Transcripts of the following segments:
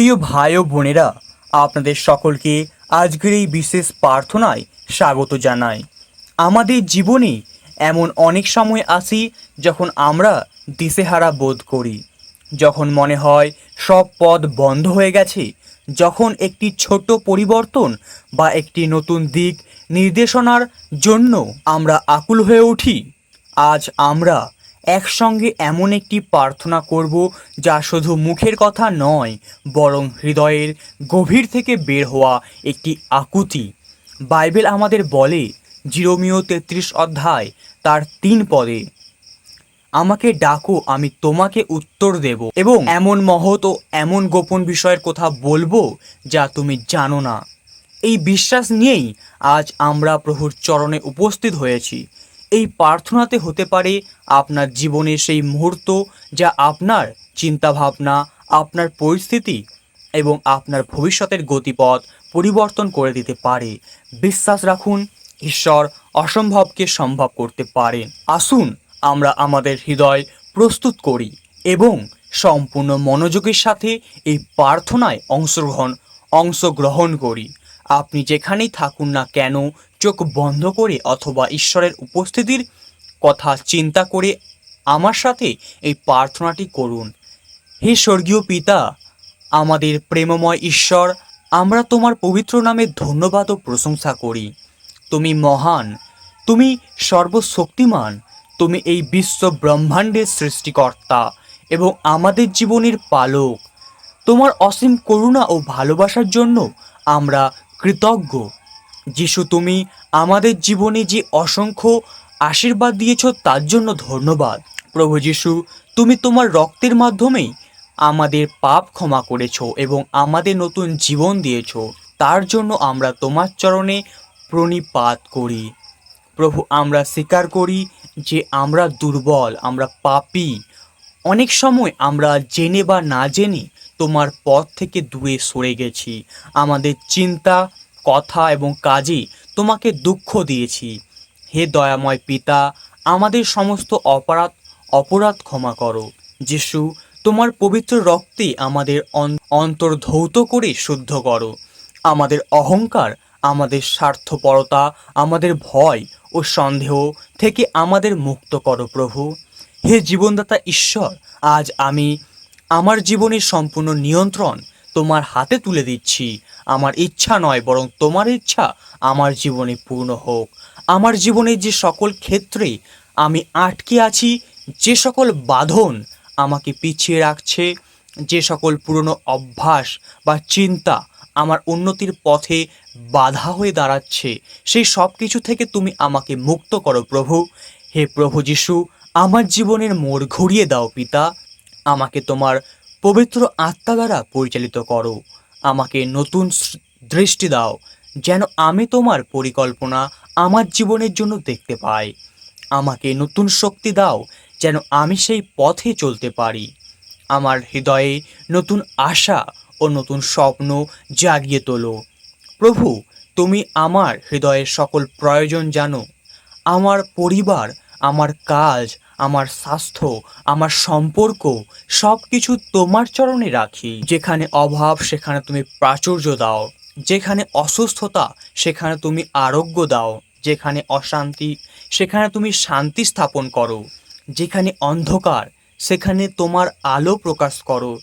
প্রিয় ভাই ও বোনেরা, আপনাদের সকলকে আজকের এই বিশেষ প্রার্থনায় স্বাগত জানাই। আমাদের জীবনে এমন অনেক সময় আসি যখন আমরা দিশেহারা বোধ করি। যখন মনে হয় সব পথ বন্ধ হয়ে গেছে, যখন একটি ছোট পরিবর্তন বা একটি নতুন দিক নির্দেশনার জন্য আমরা আকুল হয়ে উঠি, আজ আমরা একসঙ্গে এমন একটি প্রার্থনা করব যা শুধু মুখের কথা নয়, বরং হৃদয়ের গভীর থেকে বের হওয়া একটি আকুতি। বাইবেল আমাদের বলে, জিরোমিও তেত্রিশ অধ্যায়, তার তিন পদে, আমাকে ডাকো, আমি তোমাকে উত্তর দেব এবং এমন মহৎ ও এমন গোপন বিষয়ের কথা বলব যা তুমি জানো না। এই বিশ্বাস নিয়েই আজ আমরা প্রভুর চরণে উপস্থিত হয়েছি। এই প্রার্থনাতে হতে পারে আপনার জীবনের সেই মুহূর্ত যা আপনার চিন্তাভাবনা, আপনার পরিস্থিতি এবং আপনার ভবিষ্যতের গতিপথ পরিবর্তন করে দিতে পারে। বিশ্বাস রাখুন, ঈশ্বর অসম্ভবকে সম্ভব করতে পারেন। আসুন, আমরা আমাদের হৃদয় প্রস্তুত করি এবং সম্পূর্ণ মনোযোগের সাথে এই প্রার্থনায় অংশগ্রহণ অংশগ্রহণ করি। আপনি যেখানেই থাকুন না কেন চোখ বন্ধ করে অথবা ঈশ্বরের উপস্থিতির কথা চিন্তা করে আমার সাথে এই প্রার্থনাটি করুন। হে স্বর্গীয় পিতা, আমাদের প্রেমময় ঈশ্বর, আমরা তোমার পবিত্র নামে ধন্যবাদ ও প্রশংসা করি। তুমি মহান, তুমি সর্বশক্তিমান, তুমি এই বিশ্ব ব্রহ্মাণ্ডের সৃষ্টিকর্তা এবং আমাদের জীবনের পালক। তোমার অসীম করুণা ও ভালোবাসার জন্য আমরা কৃতজ্ঞ। যিশু, তুমি আমাদের জীবনে যে অসংখ্য আশীর্বাদ দিয়েছ, তার জন্য ধন্যবাদ। প্রভু যিশু, তুমি তোমার রক্তের মাধ্যমেই আমাদের পাপ ক্ষমা করেছ এবং আমাদের নতুন জীবন দিয়েছ। তার জন্য আমরা তোমার চরণে প্রণিপাত করি। প্রভু, আমরা স্বীকার করি যে আমরা দুর্বল, আমরা পাপি। অনেক সময় আমরা জেনে বা না জেনে তোমার পথ থেকে দূরে সরে গেছি। আমাদের চিন্তা কথা এবং কাজে তোমাকে দুঃখ দিয়েছি। হে দয়াময় পিতা, আমাদের সমস্ত অপরাধ অপরাধ ক্ষমা করো। যিশু, তোমার পবিত্র রক্তে আমাদের অন- অন্তর ধৌত করে শুদ্ধ করো। আমাদের অহংকার, আমাদের স্বার্থপরতা, আমাদের ভয় ও সন্দেহ থেকে আমাদের মুক্ত করো প্রভু। হে জীবনদাতা ঈশ্বর, আজ আমি আমার জীবনের সম্পূর্ণ নিয়ন্ত্রণ তোমার হাতে তুলে দিচ্ছি। আমার ইচ্ছা নয় বরং তোমার ইচ্ছা আমার জীবনে পূর্ণ হোক। আমার জীবনে যে সকল ক্ষেত্রে আমি আটকে আছি, যে সকল বাঁধন আমাকে পিছিয়ে রাখছে, যে সকল পুরনো অভ্যাস বা চিন্তা আমার উন্নতির পথে বাধা হয়ে দাঁড়াচ্ছে, সেই সব কিছু থেকে তুমি আমাকে মুক্ত করো প্রভু। হে প্রভু যিশু, আমার জীবনের মোড় ঘুরিয়ে দাও পিতা। আমাকে তোমার পবিত্র আত্মা দ্বারা পরিচালিত করো। আমাকে নতুন দৃষ্টি দাও, যেন আমি তোমার পরিকল্পনা আমার জীবনের জন্য দেখতে পাই। আমাকে নতুন শক্তি দাও, যেন আমি সেই পথে চলতে পারি। আমার হৃদয়ে নতুন আশা ও নতুন স্বপ্ন জাগিয়ে তোলো। প্রভু, তুমি আমার হৃদয়ের সকল প্রয়োজন জানো। আমার পরিবার, আমার কাজ আমার স্বাস্থ্য, আমার সম্পর্ক সব কিছু তোমার চরণে রাখি। যেখানে অভাব, সেখানে তুমি প্রাচুর্য দাও। যেখানে অসুস্থতা, সেখানে তুমি আরোগ্য দাও। যেখানে অশান্তি, সেখানে তুমি শান্তি স্থাপন করো। যেখানে অন্ধকার, সেখানে তোমার আলো প্রকাশ করো।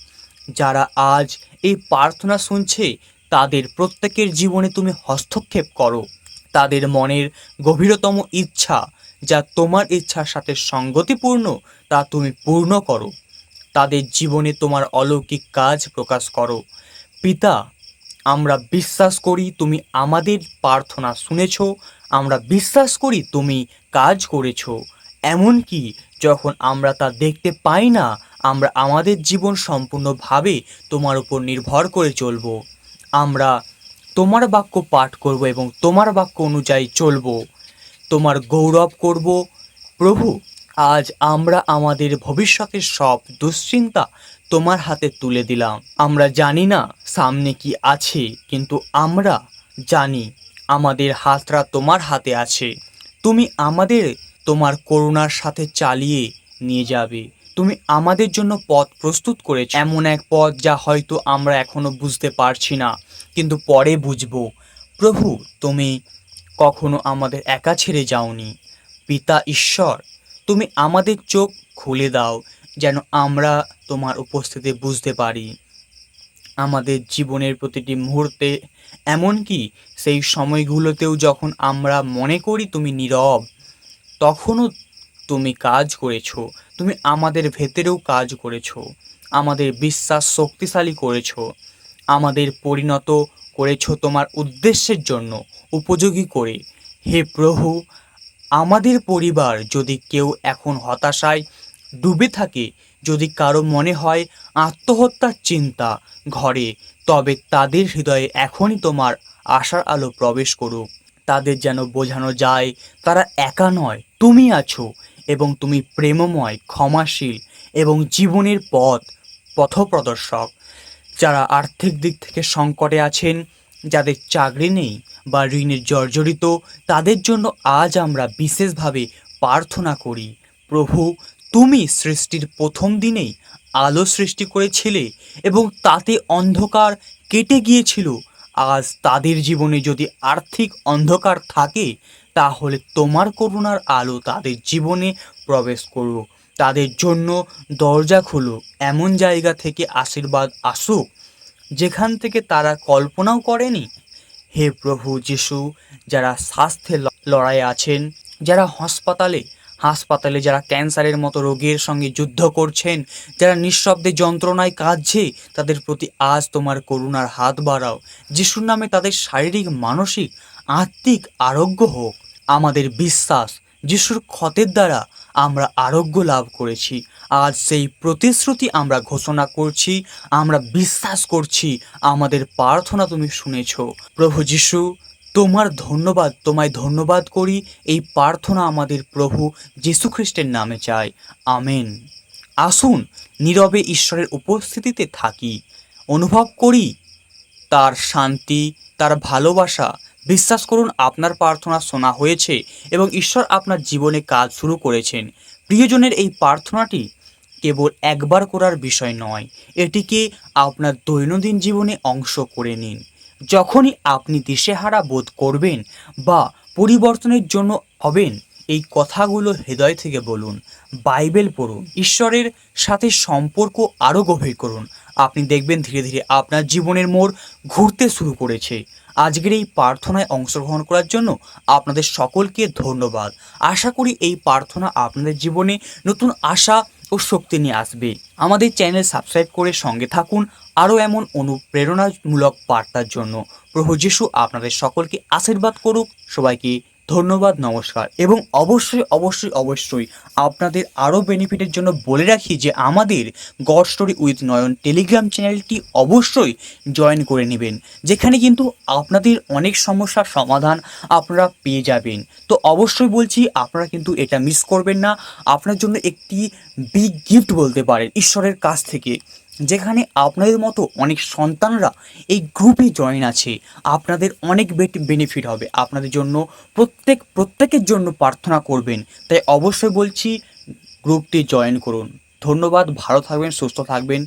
যারা আজ এই প্রার্থনা শুনছে, তাদের প্রত্যেকের জীবনে তুমি হস্তক্ষেপ করো। তাদের মনের গভীরতম ইচ্ছা যা তোমার ইচ্ছার সাথে সঙ্গতিপূর্ণ, তা তুমি পূর্ণ করো। তাদের জীবনে তোমার অলৌকিক কাজ প্রকাশ করো। পিতা, আমরা বিশ্বাস করি তুমি আমাদের প্রার্থনা শুনেছ, আমরা বিশ্বাস করি তুমি কাজ করেছ। এমনকি যখন আমরা তা দেখতে পাই না, আমরা আমাদের জীবন সম্পূর্ণভাবে তোমার উপর নির্ভর করে চলব। আমরা তোমার বাক্য পাঠ করব এবং তোমার বাক্য অনুযায়ী চলব। তোমার গৌরব করব। প্রভু, আজ আমরা আমাদের ভবিষ্যতের সব দুশ্চিন্তা তোমার হাতে তুলে দিলাম। আমরা জানি না সামনে কি আছে, কিন্তু আমরা জানি আমাদের হাতটা তোমার হাতে আছে। তুমি আমাদের তোমার করুণার সাথে চালিয়ে নিয়ে যাবে। তুমি আমাদের জন্য পথ প্রস্তুত করেছ। এমন এক পথ যা হয়তো আমরা এখনও বুঝতে পারছি না, কিন্তু পরে বুঝব। প্রভু, তুমি কখনো আমাদের একা ছেড়ে যাওনি। পিতা ঈশ্বর, তুমি আমাদের চোখ খুলে দাও, যেন আমরা তোমার উপস্থিতি বুঝতে পারি। আমাদের জীবনের প্রতিটি মুহূর্তে, এমনকি সেই সময়গুলোতেও যখন আমরা মনে করি তুমি নীরব, তখনও তুমি কাজ করেছ, তুমি আমাদের ভেতরেও কাজ করেছ, আমাদের বিশ্বাস শক্তিশালী করেছ, আমাদের পরিণত করেছ তোমার উদ্দেশ্যের জন্য উপযোগী করে। হে প্রভু, আমাদের পরিবার যদি কেউ এখন হতাশায় ডুবে থাকে, যদি কারও মনে হয় আত্মহত্যার চিন্তা ঘরে, তবে তাদের হৃদয়ে এখনই তোমার আশার আলো প্রবেশ করুক। তাদের যেন বোঝানো যায়, তারা একা নয়, তুমি আছো এবং তুমি প্রেমময়, ক্ষমাশীল এবং জীবনের পথ পথপ্রদর্শক। যারা আর্থিক দিক থেকে সংকটে আছেন, যাদের চাকরি নেই বা ঋণের জর্জরিত তাদের জন্য আজ আমরা বিশেষভাবে প্রার্থনা করি, প্রভু, তুমি সৃষ্টির প্রথম দিনেই আলো সৃষ্টি করেছিলে এবং তাতে অন্ধকার কেটে গিয়েছিল। আজ তাদের জীবনে যদি আর্থিক অন্ধকার থাকে, তাহলে তোমার করুণার আলো তাদের জীবনে প্রবেশ করুক। তাদের জন্য দরজা খুলুক, এমন জায়গা থেকে আশীর্বাদ আসুক, যেখান থেকে তারা কল্পনাও করেনি। হে প্রভু যিশু, যারা স্বাস্থ্যের লড়াই আছেন, যারা হাসপাতালে হাসপাতালে যারা ক্যান্সারের মতো রোগের সঙ্গে যুদ্ধ করছেন, যারা নিঃশব্দে যন্ত্রণায় কাঁদছে, তাদের প্রতি আজ তোমার করুণার হাত বাড়াও। যিশুর নামে তাদের শারীরিক, মানসিক, আত্মিক আরোগ্য হোক। আমাদের বিশ্বাস, যিশুর ক্ষতের দ্বারা আমরা আরোগ্য লাভ করেছি। আজ সেই প্রতিশ্রুতি আমরা ঘোষণা করছি, আমরা বিশ্বাস করছি, আমাদের প্রার্থনা তুমি শুনেছ। প্রভু যিশু, তোমার ধন্যবাদ, তোমায় ধন্যবাদ করি, এই প্রার্থনা আমাদের প্রভু যীশু খ্রিস্টের নামে চাই। আমেন। আসুন, নীরবে ঈশ্বরের উপস্থিতিতে থাকি। অনুভব করি, তার শান্তি, তার ভালোবাসা বিশ্বাস করুন, আপনার প্রার্থনা শোনা হয়েছে এবং ঈশ্বর আপনার জীবনে কাজ শুরু করেছেন। প্রিয়জনের এই প্রার্থনাটি কেবল একবার করার বিষয় নয়, এটিকে আপনার দৈনন্দিন জীবনে অংশ করে নিন। যখনই আপনি দিশেহারা বোধ করবেন বা পরিবর্তনের জন্য হবেন, এই কথাগুলো হৃদয় থেকে বলুন, বাইবেল পড়ুন, ঈশ্বরের সাথে সম্পর্ক আরও গভীর করুন। আপনি দেখবেন ধীরে ধীরে আপনার জীবনের মোড় ঘুরতে শুরু করেছে। আজকের এই প্রার্থনায় অংশগ্রহণ করার জন্য আপনাদের সকলকে ধন্যবাদ। আশা করি এই প্রার্থনা আপনাদের জীবনে নতুন আশা ও শক্তি নিয়ে আসবে। আমাদের চ্যানেল সাবস্ক্রাইব করে সঙ্গে থাকুন আরও এমন অনুপ্রেরণামূলক বার্তার জন্য। প্রভু যিশু আপনাদের সকলকে আশীর্বাদ করুক। সবাইকে ধন্যবাদ, নমস্কার। এবং অবশ্যই অবশ্যই অবশ্যই আপনাদের আরও বেনিফিটের জন্য বলে রাখি যে আমাদের god story with Nayan telegram চ্যানেলটি অবশ্যই জয়েন করে নেবেন, যেখানে কিন্তু আপনাদের অনেক সমস্যার সমাধান আপনারা পেয়ে যাবেন। তো অবশ্যই বলছি, আপনারা কিন্তু এটা মিস করবেন না। আপনার জন্য একটি বিগ গিফট বলতে পারেন ঈশ্বরের কাছ থেকে। যেখানে আপনাদের মতো অনেক সন্তানরা এই গ্রুপে জয়েন আছে। আপনাদের অনেক বেনিফিট হবে। আপনাদের জন্য প্রত্যেক, প্রত্যেকের জন্য প্রার্থনা করবেন। তাই অবশ্যই বলছি গ্রুপটি জয়েন করুন। ধন্যবাদ, ভালো থাকবেন, সুস্থ থাকবেন।